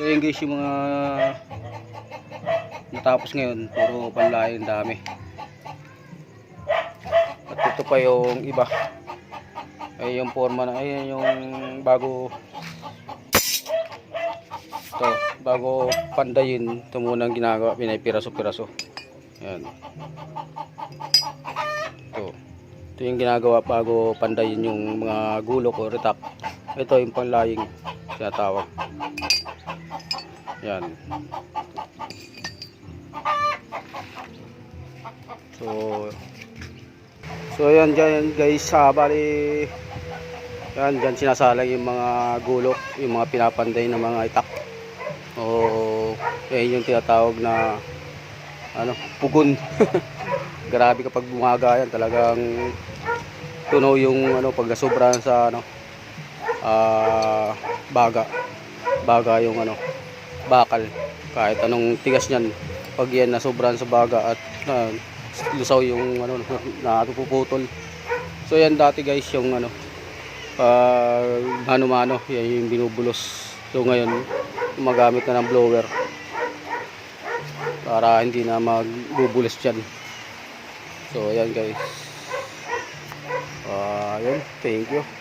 So guys yung mga natapos ngayon. Puro panlaing dami. At ito pa yung iba. Ay yung forma na, ay yung bago ito, bago pandayin, ito muna ang ginagawa, pinay-piraso-piraso. Yan. Ito. Ito yung ginagawa bago pandayin yung mga gulok o retak. Ito yung panlaying tinatawag. Yan. So, so yan dyan guys, ah, bali, yan dyan sinasalang yung mga gulok, yung mga pinapanday ng mga itak. O, yan yung tinatawag na, ano, pugon. Grabe kapag bumaga yan, talagang tunaw yung ano pag nasobrahan sa ano ah baga baga yung ano bakal. Kahit anong tigas niyan pag yan nasobrahan sa baga at ah, lusaw yung ano napuputol. So yan dati guys yung ano pag mano-mano yan yung binubulos. So ngayon gumagamit na ng blower para hindi na magbubulis dyan. So ayan guys. Ah, yun. Thank you.